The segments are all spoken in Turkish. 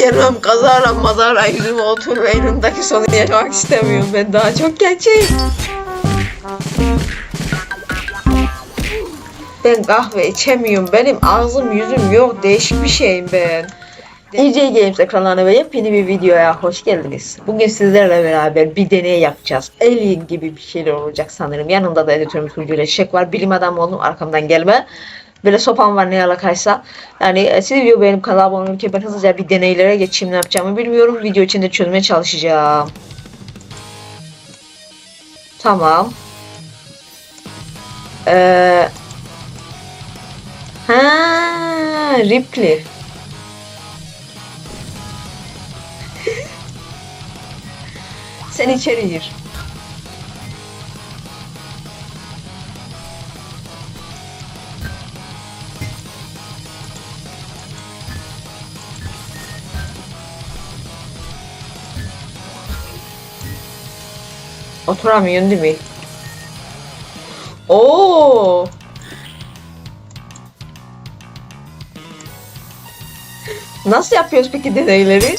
gelmem kazara mazara yüzüme otur ve önümdeki sonu yaşamak istemiyorum. Ben daha çok gençim. Ben kahve içemiyorum. Benim ağzım yüzüm yok. Değişik bir şeyim ben. DJ Games ekranlarına ve yepyeni bir videoya hoş geldiniz. Bugün sizlerle beraber bir deney yapacağız. Alien gibi bir şeyler olacak sanırım. Yanımda da editörümüz Hulcu ile Şek var. Bilim adamı oldum arkamdan gelme. Böyle sopam var ne alakaysa. Yani e, siz video beğenip kanala abone olurken ben hızlıca bir deneylere geçeyim ne yapacağımı bilmiyorum. Video içinde çözmeye çalışacağım. Tamam. Ee, ha, Ripley. Sen içeri gir. Oturamıyorsun değil mi? Oo. Nasıl yapıyoruz peki deneyleri?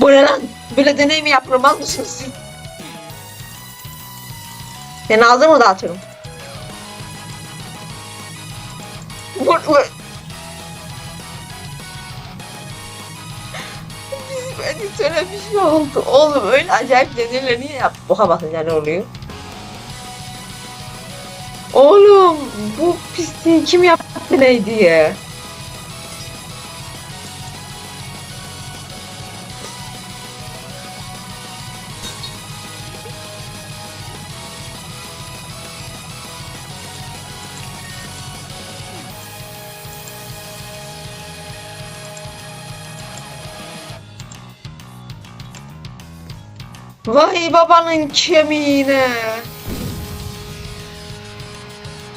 Bu ne lan? Böyle deney mi yapılmaz mısınız? Ben ağzımı dağıtırım. Vur, vur. Editöre bir şey oldu. Oğlum öyle acayip deneyler niye yap? Boka bakınca ne oluyor? Oğlum bu pisliği kim yaptı ne diye? Vay babanın kemiğine.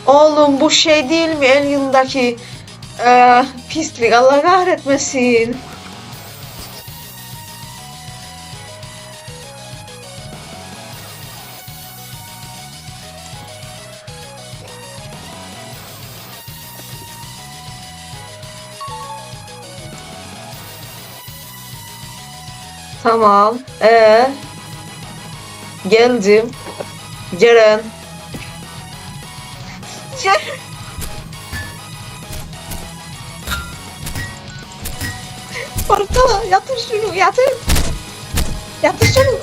Oğlum bu şey değil mi Alien'daki eee pislik Allah kahretmesin. Tamam. Ee, geldim. Ceren. Ceren. Parçala yatır şunu yatır. Yatır şunu.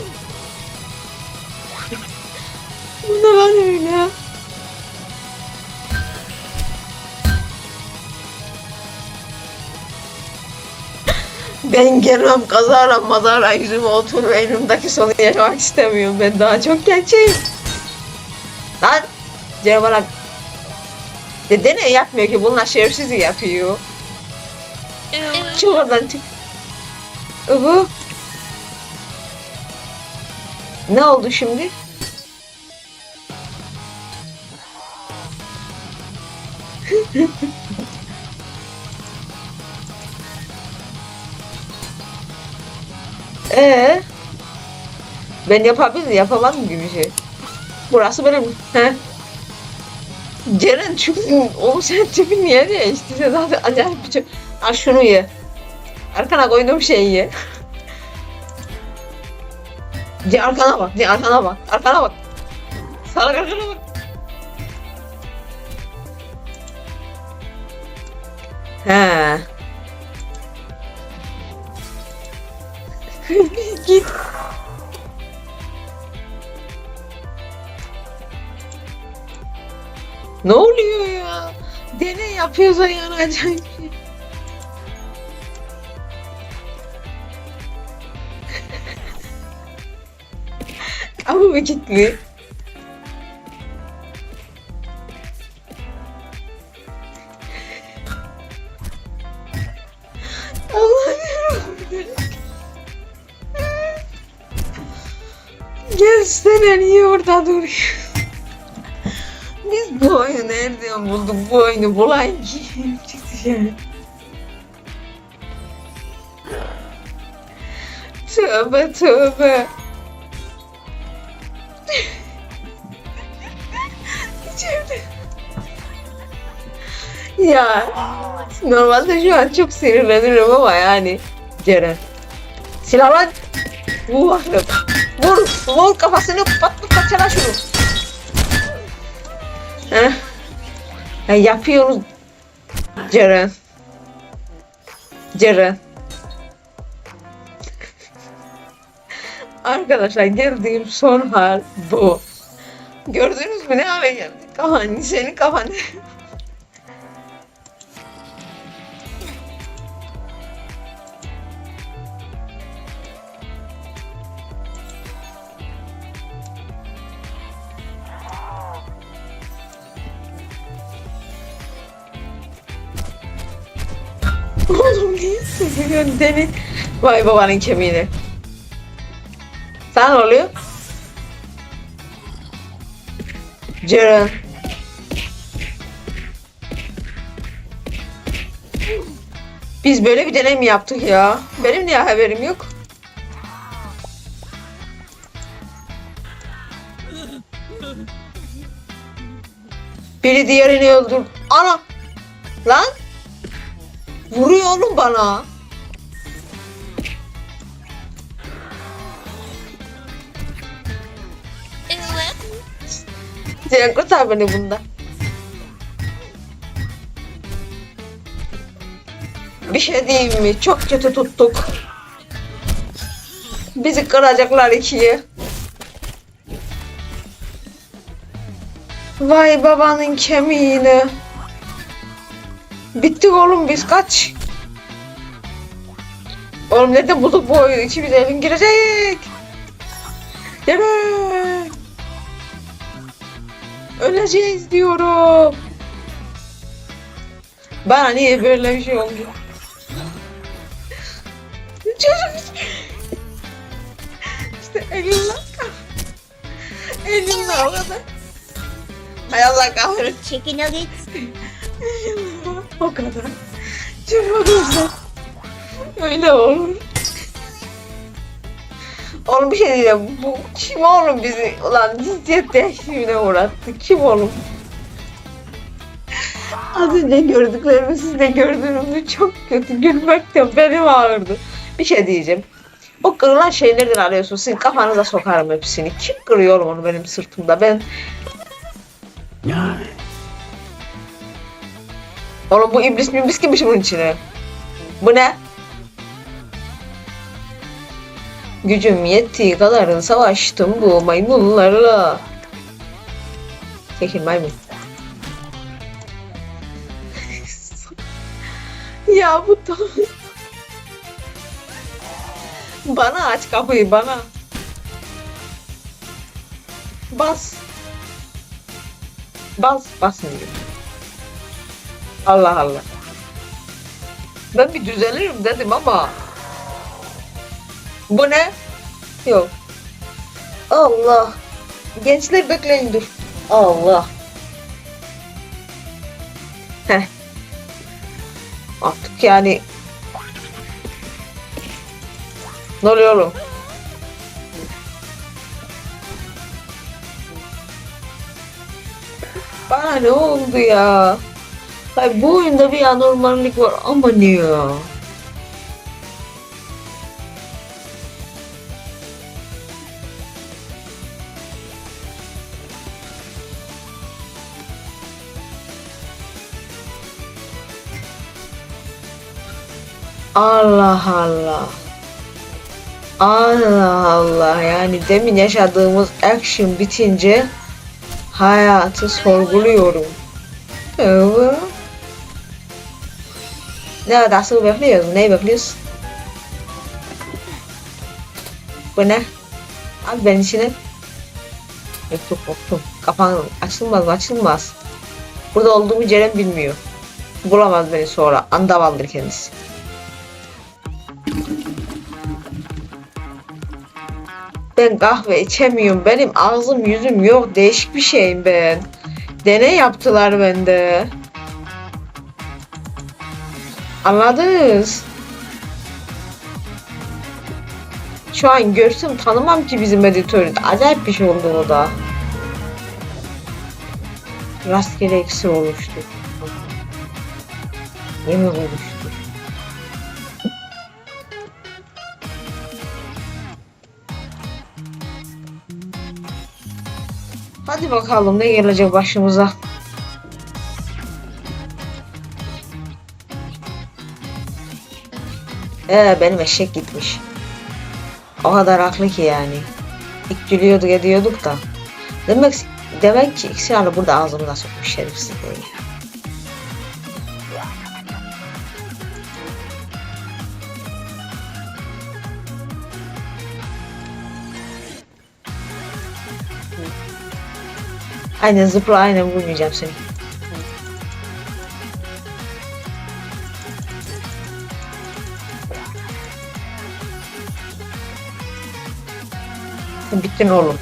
Ben gelmem kazara mazara yüzüme otur ve önümdeki sonu yaşamak istemiyorum. Ben daha çok gençim. Lan Cem bana Dede ne yapmıyor ki bunlar şerefsizi yapıyor. Çık oradan çık. Uhu. Ne oldu şimdi? Ee, ben yapabilir yapamadım gibi bir şey. Burası benim. He. Ceren çünkü oğlum sen tipin niye değişti? Sen zaten acayip bir şey. Al şunu ye. Arkana koyduğum şeyi ye. Ce arkana bak, ce arkana bak, arkana bak. Salak arkana bak. He. Git. Ne oluyor ya? Deney yapıyorsa yani acayip bir şey. Ama bu kilitli. Gelsene niye orada duruyor? Biz bu oyunu nereden bulduk? Bu oyunu bulayım ki çıktı yani. Tövbe tövbe. içeride. Ya normalde şu an çok sinirlenirim ama yani Ceren. Silah lan. Vur bakalım. Vur. Vur kafasını patlat parçala şunu. Heh. Ya yapıyoruz. Ceren. Ceren. Arkadaşlar geldiğim son hal bu. Gördünüz mü ne hale geldik? Kafan, senin kafan. Oğlum sızıyorsun deli? Vay babanın kemiğine. Sana ne oluyor? Ceren. Biz böyle bir deney mi yaptık ya? Benim niye haberim yok? Biri diğerini öldür. Ana! Lan! Vuruyor oğlum bana. Ceren kurtar beni bunda. Bir şey diyeyim mi? Çok kötü tuttuk. Bizi kıracaklar ikiye. Vay babanın kemiğini. Bittik oğlum biz kaç. Oğlum nereden bulduk bu oyunu? İçimize evin girecek. Evet. Öleceğiz diyorum. Bana niye böyle bir şey oldu? Çocuk işte elimle elimle o kadar. Hay Allah kahretsin. Chicken nuggets. o kadar. Güzel. Öyle olur. Oğlum bir şey diyeceğim. Bu kim oğlum bizi ulan cinsiyet değişimine uğrattı. Kim oğlum? Az önce gördüklerimi siz de gördüğünüzü çok kötü gülmekten benim ağırdı. Bir şey diyeceğim. O kırılan şeyi nereden arıyorsun? Sizin kafanıza sokarım hepsini. Kim kırıyor oğlum onu benim sırtımda? Ben Oğlum bu iblis mi iblis girmiş bunun içine. Bu ne? Gücüm yettiği kadarını savaştım bu maymunlarla. Çekil maymun. ya bu tam... bana aç kapıyı bana. Bas. Bas, basmıyor. Allah Allah. Ben bir düzelirim dedim ama. Bu ne? Yok. Allah. Gençler bekleyin dur. Allah. Heh. Artık yani. Ne oluyor oğlum? Bana ne oldu ya? Hayır, bu oyunda bir anormallik var ama ne ya? Allah Allah. Allah Allah yani demin yaşadığımız action bitince hayatı sorguluyorum. Evet. Ne nasıl bekliyoruz? Ne bekliyoruz? Bu ne? Al ben içine. Mektup mektup. Kapan açılmaz? Açılmaz. Burada olduğumu Ceren bilmiyor. Bulamaz beni sonra. Andavaldır kendisi. Ben kahve içemiyorum. Benim ağzım yüzüm yok. Değişik bir şeyim ben. Deney yaptılar bende. Anladınız? Şu an görsem tanımam ki bizim editörü. Acayip bir şey oldu o da. Rastgele iksir oluştu. Yemek oluştu. Hadi bakalım ne gelecek başımıza. Ee, benim eşek gitmiş. O kadar haklı ki yani. İlk gülüyorduk ediyorduk da. Demek demek ki iksirarı burada ağzımda sokmuş şerefsiz böyle. Aynen zıpla aynen vurmayacağım seni. Bittin oğlum.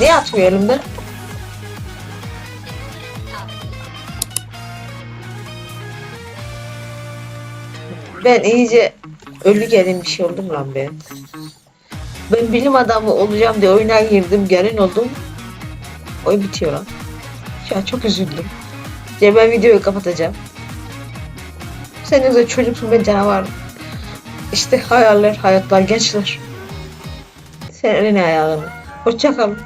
Niye atmıyor elimden? Ben iyice ölü gelin bir şey oldum lan ben. Ben bilim adamı olacağım diye oyuna girdim, gelin oldum. Oyun bitiyor lan. An çok üzüldüm. Ya ben videoyu kapatacağım. Sen de çocuksun ben canavar. İşte hayaller, hayatlar, gençler. Sen eline ayağını. Hoşça kalın.